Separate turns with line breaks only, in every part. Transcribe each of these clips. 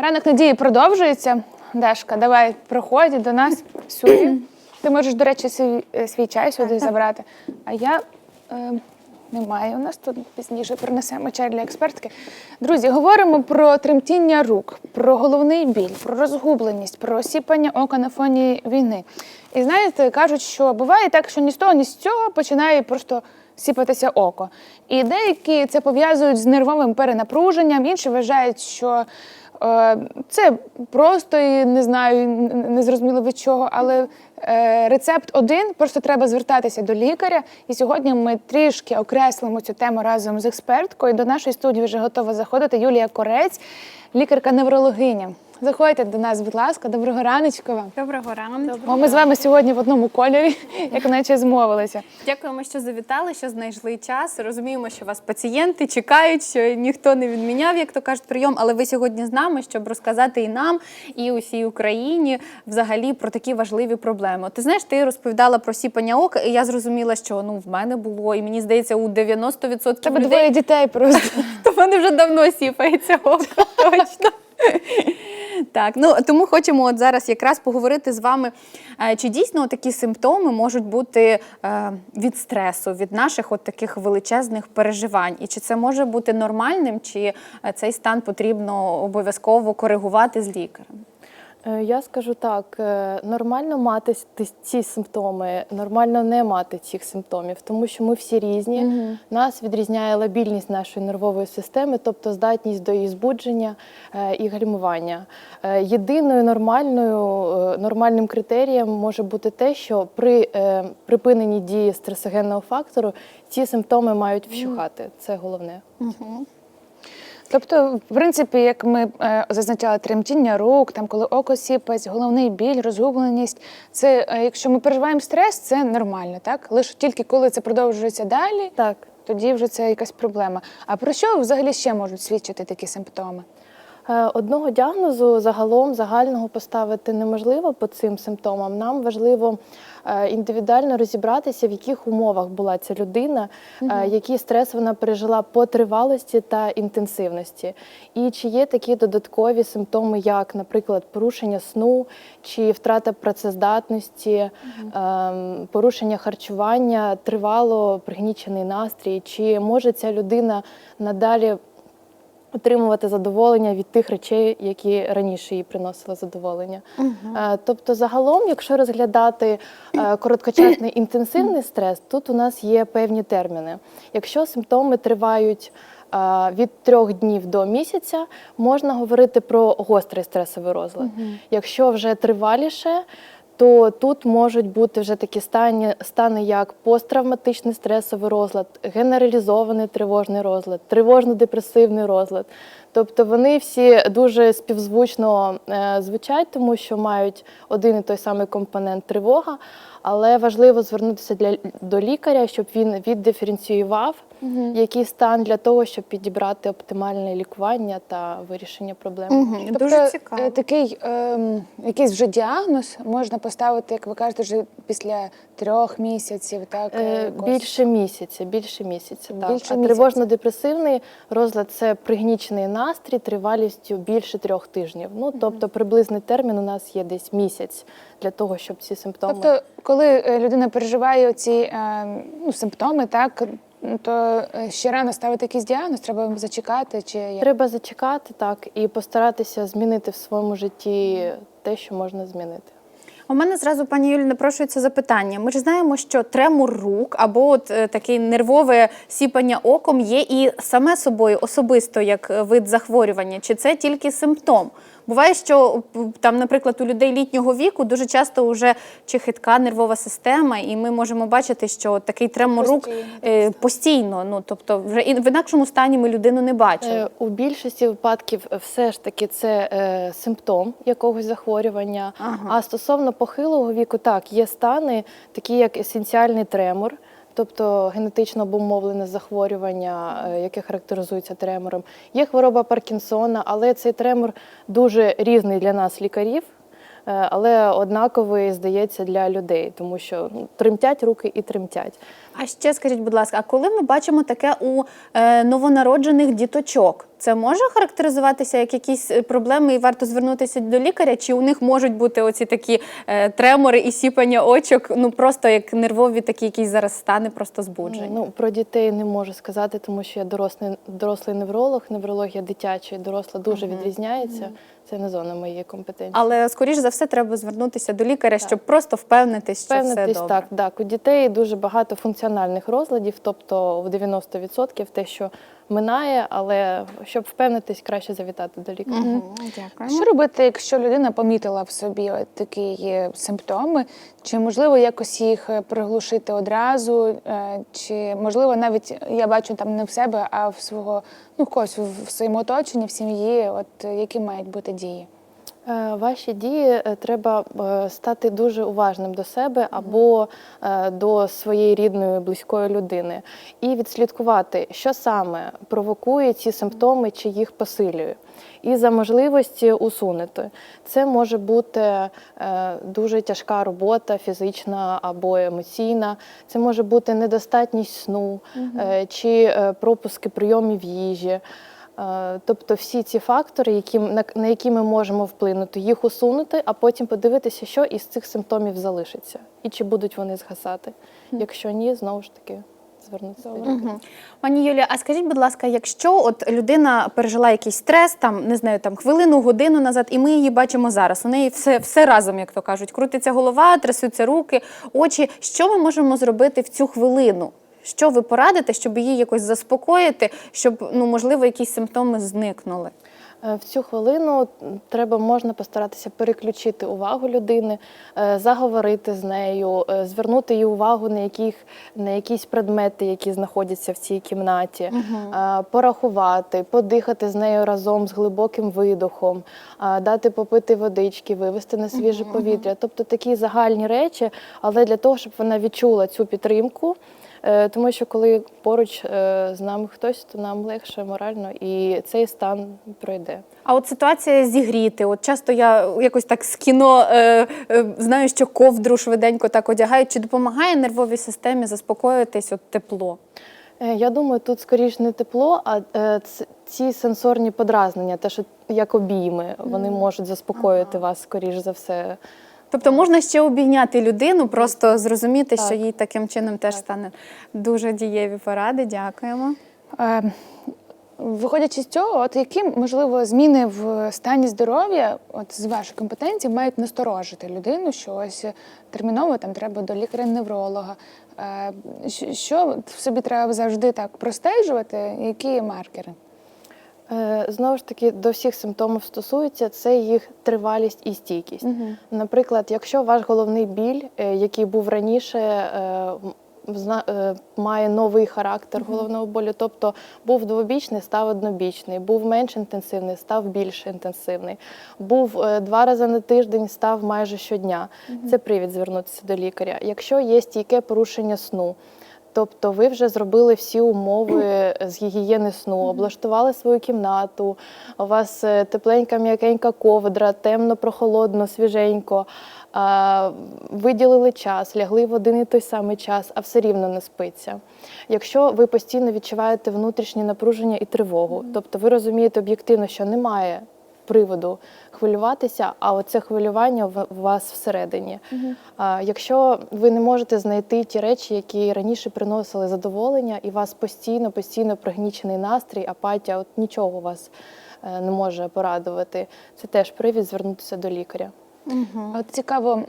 Ранок надії продовжується. Дашка, давай проходь до нас сюди. Ти можеш, до речі, свій, е, свій чай сюди забрати. А я е, немає. У нас тут пізніше принесемо чай для експертки. Друзі, говоримо про тремтіння рук, про головний біль, про розгубленість, про осіпання ока на фоні війни. І знаєте, кажуть, що буває так, що ні з того, ні з цього починає просто сіпатися око. І деякі це пов'язують з нервовим перенапруженням, інші вважають, що це просто і не знаю, не зрозуміло від чого, але е, рецепт один, просто треба звертатися до лікаря. І сьогодні ми трішки окреслимо цю тему разом з експерткою. До нашої студії вже готова заходити Юлія Корець, лікарка-неврологиня. Заходьте до нас, будь ласка, доброго раночку вам.
Доброго ранку.
Ми з вами сьогодні в одному кольорі, як наче змовилися.
Дякуємо, що завітали, що знайшли час. Розуміємо, що вас пацієнти чекають, що ніхто не відміняв, як то кажуть, прийом. Але ви сьогодні з нами, щоб розказати і нам, і усій Україні взагалі про такі важливі проблеми. Ти знаєш, ти розповідала про сіпання ока, і я зрозуміла, що ну в мене було, і мені здається, у 90%
Тебе
людей
двоє дітей просто.
то в мене вже давно сіпається око. Точно. Так, ну тому хочемо от зараз якраз поговорити з вами, е, чи дійсно такі симптоми можуть бути е, від стресу, від наших от таких величезних переживань, і чи це може бути нормальним, чи е, цей стан потрібно обов'язково коригувати з лікарем?
Е, Я скажу так: е, нормально мати ці симптоми, нормально не мати цих симптомів, тому що ми всі різні. Нас відрізняє лабільність нашої нервової системи, тобто здатність до її збудження е, і гальмування. Єдиною нормальною нормальним критерієм може бути те, що при припиненні дії стресогенного фактору ці симптоми мають вщухати. Це головне.
Тобто, в принципі, як ми е, зазначали, тремтіння рук, там коли око сіпасть, головний біль, розгубленість, це е, якщо ми переживаємо стрес, це нормально, так? Лише тільки коли це продовжується далі,
Так.
тоді вже це якась проблема. А про що взагалі ще можуть свідчити такі симптоми?
Е, Одного діагнозу загалом загального поставити неможливо по цим симптомам. Нам важливо е, індивідуально розібратися, в яких умовах була ця людина, е, який стрес вона пережила по тривалості та інтенсивності. І чи є такі додаткові симптоми, як, наприклад, порушення сну чи втрата працездатності, ем, порушення харчування, тривало пригнічений настрій, чи може ця людина надалі отримувати задоволення від тих речей, які раніше їй приносили задоволення. Е, Тобто, загалом, якщо розглядати е, короткочасний інтенсивний стрес, тут у нас є певні терміни. Якщо симптоми тривають е, від трьох днів до місяця, можна говорити про гострий стресовий розлад. Якщо вже триваліше, то тут можуть бути вже такі стані, стани, як посттравматичний стресовий розлад, генералізований тривожний розлад, тривожно-депресивний розлад. Тобто вони всі дуже співзвучно е, звучать, тому що мають один і той самий компонент тривога, але важливо звернутися для, до лікаря, щоб він віддиференціював який стан для того, щоб підібрати оптимальне лікування та вирішення проблем.
Дуже
Тобто,
цікаво.
е, такий ем, якийсь вже діагноз можна поставити, як ви кажете, вже після трьох місяців, так? е,
Е. Більше місяця, більше місяця. Так.
Більше
а тривожно-депресивний розлад це пригнічений настрій тривалістю більше трьох тижнів. Ну тобто приблизний термін у нас є десь місяць для того, щоб ці симптоми.
Тобто, коли е, людина переживає ці е, ну, симптоми, так то е, ще рано ставити якийсь діагноз, треба зачекати чи як?
Треба зачекати так і постаратися змінити в своєму житті те, що можна змінити.
У мене зразу, пані Юлі, напрошується запитання. Ми ж знаємо, що тремор рук або от таке нервове сіпання оком є і саме собою особисто як вид захворювання, чи це тільки симптом? Буває, що там, наприклад, у людей літнього віку дуже часто вже чи хитка нервова система, і ми можемо бачити, що такий тремор рук
Постійно,
е, постійно. Ну тобто, вже і в інакшому стані ми людину не бачимо.
Е, У більшості випадків е, все ж таки це е, симптом якогось захворювання.
Ага.
А стосовно похилого віку, так, є стани, такі як есенціальний тремор, тобто генетично обумовлене захворювання, е, яке характеризується тремором. Є хвороба Паркінсона, але цей тремор дуже різний для нас, лікарів. е, Але однаковий, здається, для людей, тому що ну, тремтять руки і тремтять.
А ще скажіть, будь ласка, а коли ми бачимо таке у е, новонароджених діточок, це може характеризуватися як якісь е, проблеми і варто звернутися до лікаря? Чи у них можуть бути оці такі е, тремори і сіпання очок, ну просто як нервові такі якісь зараз стани, просто збудження?
Ну, про дітей не можу сказати, тому що я дорослий, дорослий невролог, неврологія дитяча і доросла дуже відрізняється. Це не зона моєї компетенції.
Але скоріш за все треба звернутися до лікаря, щоб просто впевнитись, що все
Впевнитись,
добре.
так, так. У дітей дуже багато функціональних розладів, тобто в 90% те, що минає, але щоб впевнитись, краще завітати до лікаря.
А
Дякую.
що робити, якщо людина помітила в собі от такі симптоми? Чи можливо якось їх е, приглушити одразу? Е, Чи можливо навіть я бачу там не в себе, а в свого ну когось в своєму оточенні, в сім'ї? От які мають бути дії?
Е, Ваші дії е, треба е, стати дуже уважним до себе або до своєї рідної близької людини і відслідкувати, що саме провокує ці симптоми чи їх посилює. І за можливості усунути. Це може бути дуже тяжка робота, фізична або емоційна. Це може бути недостатність сну чи пропуски прийомів їжі. Е, Тобто всі ці фактори, які, на, на які ми можемо вплинути, їх усунути, а потім подивитися, що із цих симптомів залишиться, і чи будуть вони згасати. Якщо ні, знову ж таки звернутися. лікаря.
Пані Юлія, а скажіть, будь ласка, якщо от людина пережила якийсь стрес, там не знаю, там хвилину, годину назад, і ми її бачимо зараз. У неї все, все разом, як то кажуть, крутиться голова, трясуться руки, очі. Що ми можемо зробити в цю хвилину? Що ви порадите, щоб її якось заспокоїти, щоб ну можливо якісь симптоми зникнули?
Е, В цю хвилину треба можна постаратися переключити увагу людини, е, заговорити з нею, е, звернути її увагу на яких на якісь предмети, які знаходяться в цій кімнаті, е, порахувати, подихати з нею разом з глибоким видохом, дати попити водички, вивести на свіже повітря. Тобто такі загальні речі, але для того, щоб вона відчула цю підтримку. Е, Тому що коли поруч е, з нами хтось, то нам легше морально, і цей стан пройде.
А от ситуація зігріти. От часто я якось так з кіно е, е, знаю, що ковдру швиденько так одягають. Чи допомагає нервовій системі заспокоїтись от тепло?
Е, Я думаю, тут скоріш не тепло, а ці сенсорні подразнення, те, що як обійми, вони можуть заспокоїти вас, скоріш за все.
Тобто можна ще обійняти людину, просто зрозуміти, що їй таким чином теж стане дуже дієві поради. Дякуємо.
Е, Виходячи з цього, от які можливо зміни в стані здоров'я, от з вашої компетенції, мають насторожити людину, що ось терміново там треба до лікаря-невролога. Е, Що в собі треба завжди так простежувати? Які маркери?
Е, Знову ж таки, до всіх симптомів стосується це їх тривалість і стійкість. Наприклад, якщо ваш головний біль, е, який був раніше, е, має новий характер головного болю, тобто був двобічний, став однобічний, був менш інтенсивний, став більш інтенсивний, був два рази на тиждень, став майже щодня. Це привід звернутися до лікаря. Якщо є стійке порушення сну. Тобто ви вже зробили всі умови з гігієни сну, облаштували свою кімнату, у вас е, тепленька, м'якенька ковдра, темно, прохолодно, свіженько. Виділили час, лягли в один і той самий час, а все рівно не спиться. Якщо ви постійно відчуваєте внутрішнє напруження і тривогу, тобто ви розумієте об'єктивно, що немає приводу хвилюватися, а оце хвилювання в у вас всередині. А, якщо ви не можете знайти ті речі, які раніше приносили задоволення, і вас постійно, постійно пригнічений настрій, апатія, от нічого вас е, не може порадувати, це теж привід звернутися до лікаря.
От цікаво,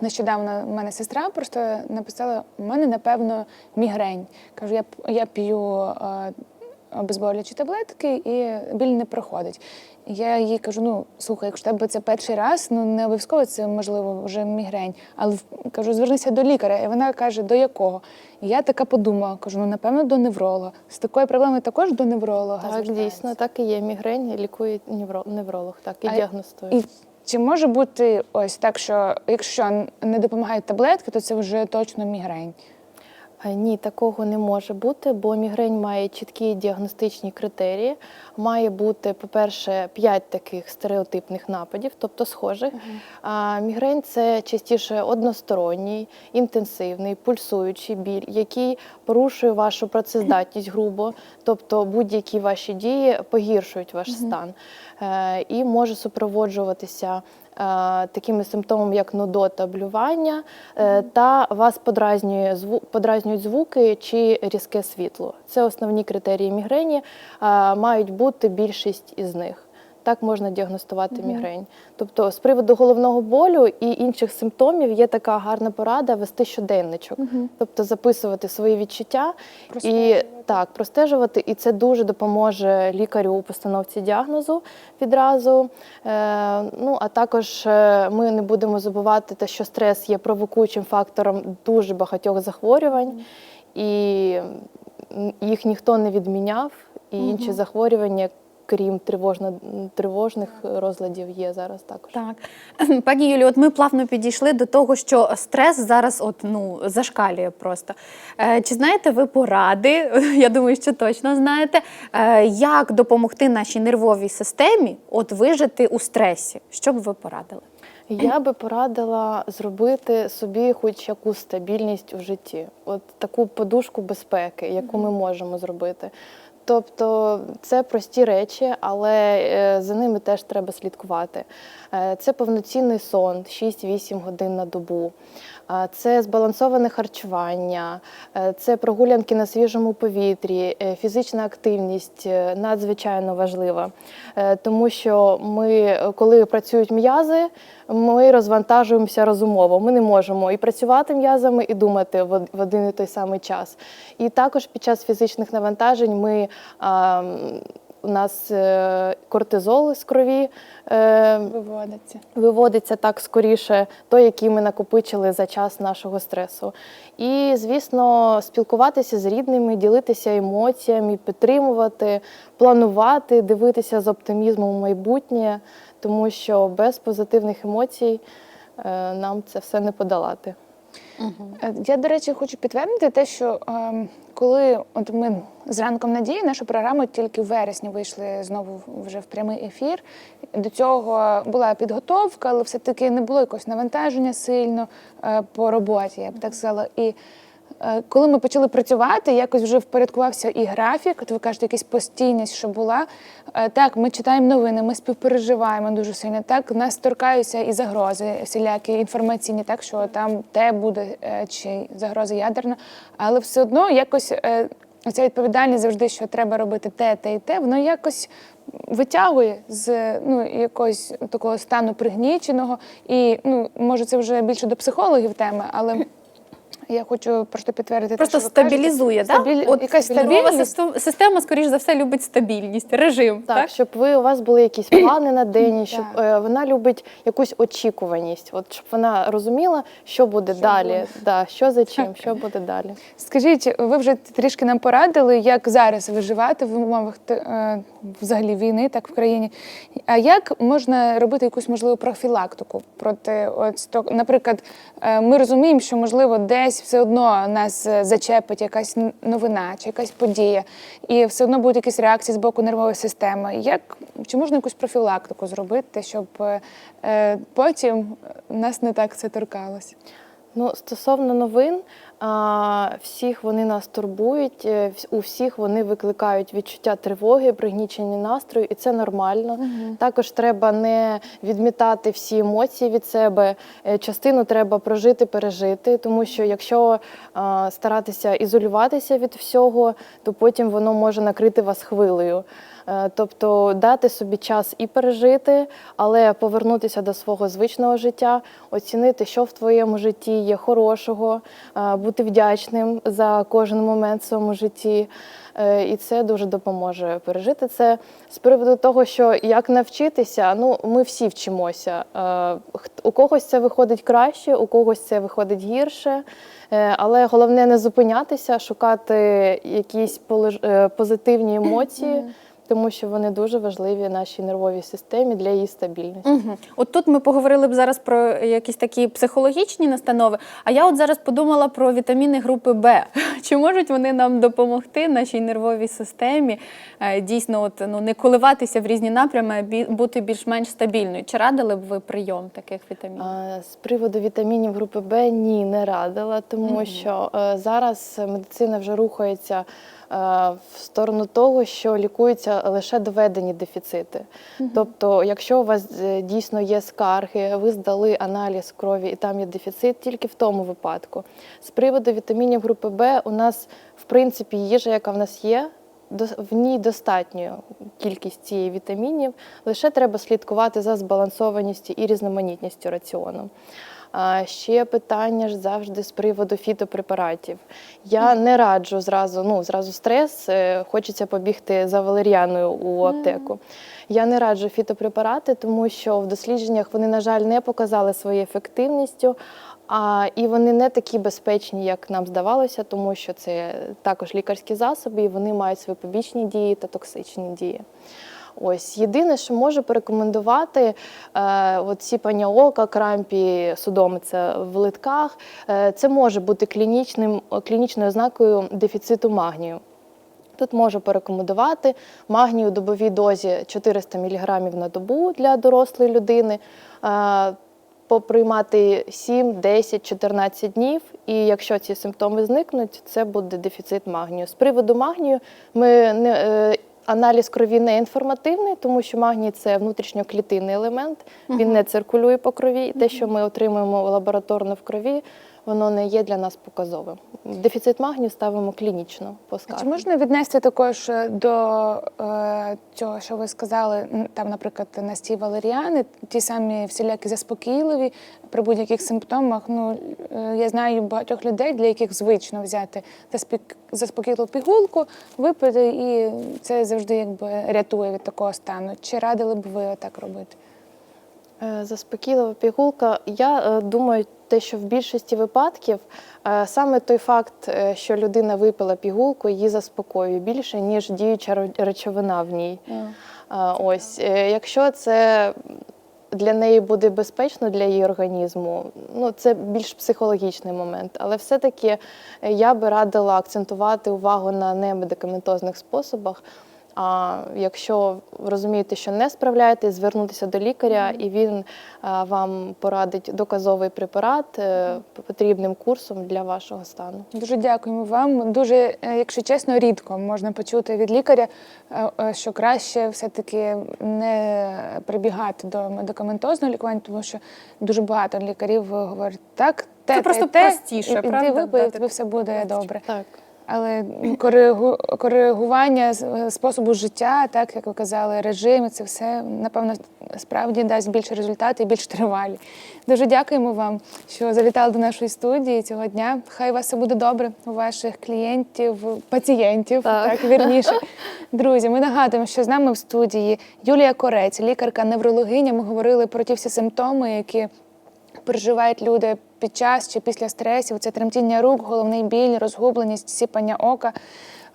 нещодавно в мене сестра просто написала: у мене напевно мігрень. Кажу, я я п'ю е, обезболюючі таблетки і біль не проходить. Я їй кажу: ну слухай, якщо тебе це перший раз, ну не обов'язково це можливо вже мігрень. Але кажу, звернися до лікаря. І вона каже, до якого? І я така подумала, кажу, ну напевно, до невролога. З такою проблемою також до невролога.
Так, дійсно, так і є. Мігрень лікує невролог, так, і
А-
діагностує.
І чи може бути ось так, що якщо не допомагають таблетки, то це вже точно мігрень?
Е, Ні, такого не може бути, бо мігрень має чіткі діагностичні критерії. Має бути, по-перше, 5 таких стереотипних нападів, тобто схожих. А мігрень це частіше односторонній, інтенсивний, пульсуючий біль, який порушує вашу працездатність грубо, тобто будь-які ваші дії погіршують ваш стан Е, і може супроводжуватися такими симптомами, як нудота, блювання, е, та вас подразнює подразнюють звуки чи різке світло. Це основні критерії мігрені. е, Мають бути більшість із них. Так можна діагностувати мігрень. Тобто, з приводу головного болю і інших симптомів є така гарна порада вести щоденничок, тобто записувати свої відчуття і так простежувати, і це дуже допоможе лікарю у постановці діагнозу відразу. Е, ну а також е, ми не будемо забувати те, що стрес є провокуючим фактором дуже багатьох захворювань, і їх ніхто не відміняв, і інші захворювання. Крім тривожно, тривожних розладів, є зараз також.
Так, пані Юлі, от ми плавно підійшли до того, що стрес зараз от ну зашкалює просто. Е, чи знаєте ви поради? Я думаю, що точно знаєте, е, як допомогти нашій нервовій системі от вижити у стресі? Що б ви порадили?
Я би порадила зробити собі хоч якусь стабільність у житті, от таку подушку безпеки, яку ми можемо зробити. Тобто це прості речі, але е, за ними теж треба слідкувати. Е, Це повноцінний сон 6-8 годин на добу. Це збалансоване харчування, е, це прогулянки на свіжому повітрі, е, фізична активність е, надзвичайно важлива, Е, тому що ми, е, коли працюють м'язи, ми розвантажуємося розумово. Ми не можемо і працювати м'язами, і думати в один і той самий час. І також під час фізичних навантажень ми. У нас е, кортизол з крові е,
Виводиться.
виводиться так скоріше, той, який ми накопичили за час нашого стресу. І, звісно, спілкуватися з рідними, ділитися емоціями, підтримувати, планувати, дивитися з оптимізмом в майбутнє, тому що без позитивних емоцій е, нам це все не подолати.
Е, Я, до речі, хочу підтвердити те, що ем, коли от ми з ранком надії, нашу програму тільки в вересні вийшли знову вже в прямий ефір. До цього була підготовка, але все-таки не було якогось навантаження сильно е, по роботі, я б так сказала. І е, коли ми почали працювати, якось вже впорядкувався і графік. От ви кажете, якась постійність, що була. Е, Так, ми читаємо новини, ми співпереживаємо дуже сильно. Так, нас торкаються і загрози, всілякі інформаційні, так що там те буде е, чи загроза ядерна, але все одно якось. е, Ця відповідальність завжди, що треба робити те, те і те, воно якось витягує з ну, якогось такого стану пригніченого. І ну, може, це вже більше до психологів тема, але я хочу просто підтвердити. те,
Просто
що
стабілізує, да?
Стабіль-
От
якась стабільність.
система, скоріш за все, любить стабільність, режим.
Так,
Так,
щоб ви у вас були якісь плани на день, щоб е, вона любить якусь очікуваність, от щоб вона розуміла, що буде далі,
буде.
Да, що за чим, що буде далі.
Скажіть, ви вже трішки нам порадили, як зараз виживати в умовах е, взагалі війни, так в країні. А як можна робити якусь можливу профілактику проти от наприклад, е, ми розуміємо, що можливо десь все одно нас е, зачепить якась новина чи якась подія, і все одно будуть якісь реакції з боку нервової системи. Як чи можна якусь профілактику зробити, щоб е, е, потім нас не так це торкалось?
Ну, стосовно новин, всіх вони нас турбують, е, у всіх вони викликають відчуття тривоги, пригнічення настрою, і це нормально. Також треба не відмітати всі емоції від себе. Е, Частину треба прожити, пережити, тому що якщо старатися ізолюватися від всього, то потім воно може накрити вас хвилею. Е, Тобто дати собі час і пережити, але повернутися до свого звичного життя, оцінити, що в твоєму житті є хорошого, бути вдячним за кожен момент в своєму житті. Е, І це дуже допоможе пережити це. З приводу того, що як навчитися, ну ми всі вчимося. Е, У когось це виходить краще, у когось це виходить гірше. Е, Але головне не зупинятися, шукати якісь позитивні емоції тому що вони дуже важливі нашій нервовій системі для її стабільності.
Угу. От тут ми поговорили б зараз про якісь такі психологічні настанови. А я от зараз подумала про вітаміни групи Б. Чи можуть вони нам допомогти нашій нервовій системі е, дійсно от, ну, не коливатися в різні напрями, а бути більш-менш стабільною? Чи радили б ви прийом таких вітамінів?
А, З приводу вітамінів групи Б ні, не радила, тому що е, зараз медицина вже рухається в сторону того, що лікуються лише доведені дефіцити. Тобто, якщо у вас е, дійсно є скарги, ви здали аналіз крові і там є дефіцит, тільки в тому випадку. З приводу вітамінів групи Б у нас, в принципі, їжа, яка в нас є, в ній достатньо кількість цієї вітамінів, лише треба слідкувати за збалансованістю і різноманітністю раціону. Ще питання ж завжди з приводу фітопрепаратів. Я не раджу зразу, ну зразу стрес, е, хочеться побігти за валеріаною у аптеку. Я не раджу фітопрепарати, тому що в дослідженнях вони, на жаль, не показали своєю ефективністю. А, і вони не такі безпечні, як нам здавалося, тому що це також лікарські засоби, і вони мають свої побічні дії та токсичні дії. Ось єдине, що можу порекомендувати, е, от сіпання ока, крампі, судомиця в литках, е, це може бути клінічним, клінічною ознакою дефіциту магнію. Тут можу порекомендувати магнію у добовій дозі 400 мг на добу для дорослої людини. е, Поприймати 7, 10, 14 днів, і якщо ці симптоми зникнуть, це буде дефіцит магнію. З приводу магнію ми не е, аналіз крові не інформативний, тому що магній це внутрішньоклітинний елемент, він не циркулює по крові. Те, що ми отримуємо лабораторно в крові, воно не є для нас показовим. Дефіцит магнію ставимо клінічно по
А Чи можна віднести також е, до е, цього, що ви сказали, там, наприклад, настій валеріани, ті самі всілякі заспокійливі при будь-яких симптомах? Ну е, я знаю багатьох людей, для яких звично взяти заспокійливу пігулку, випити, і це завжди якби рятує від такого стану. Чи радили б ви так робити?
Е, Заспокійлива пігулка. Я е, думаю, те, що в більшості випадків е, саме той факт, що людина випила пігулку, її заспокоює більше, ніж діюча речовина в ній. Е, Ось, якщо це для неї буде безпечно для її організму, ну це більш психологічний момент. Але все-таки я би радила акцентувати увагу на немедикаментозних способах. А якщо розумієте, що не справляєтесь, звернутися до лікаря, і він вам порадить доказовий препарат е, потрібним курсом для вашого стану.
Дуже дякуємо вам. Дуже, е, якщо чесно, рідко можна почути від лікаря, е, що краще все-таки не прибігати до медикаментозного лікування, тому що дуже багато лікарів говорять так, те, те,
просто
те,
простіше, правда?
ти випий, і тобі все буде добре.
Так.
Але коригу, коригування способу життя, так як ви казали, режим, це все напевно справді дасть більше результатів і більш тривалі. Дуже дякуємо вам, що завітали до нашої студії цього дня. Хай у вас все буде добре у ваших клієнтів, пацієнтів, так,
Так.
вірніше. Друзі, ми нагадуємо, що з нами в студії Юлія Корець, лікарка-неврологиня. Ми говорили про ті всі симптоми, які переживають люди під час чи після стресів. Це тремтіння рук, головний біль, розгубленість, сіпання ока.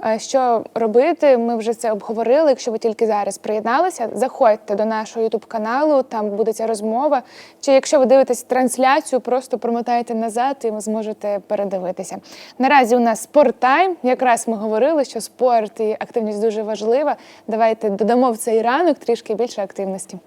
Е, Що робити? Ми вже це обговорили. Якщо ви тільки зараз приєдналися, заходьте до нашого ютуб каналу, там буде ця розмова. Чи якщо ви дивитесь трансляцію, просто промотайте назад і ви зможете передивитися. Наразі у нас спорттайм. Якраз ми говорили, що спорт і активність дуже важлива. Давайте додамо в цей ранок трішки більше активності.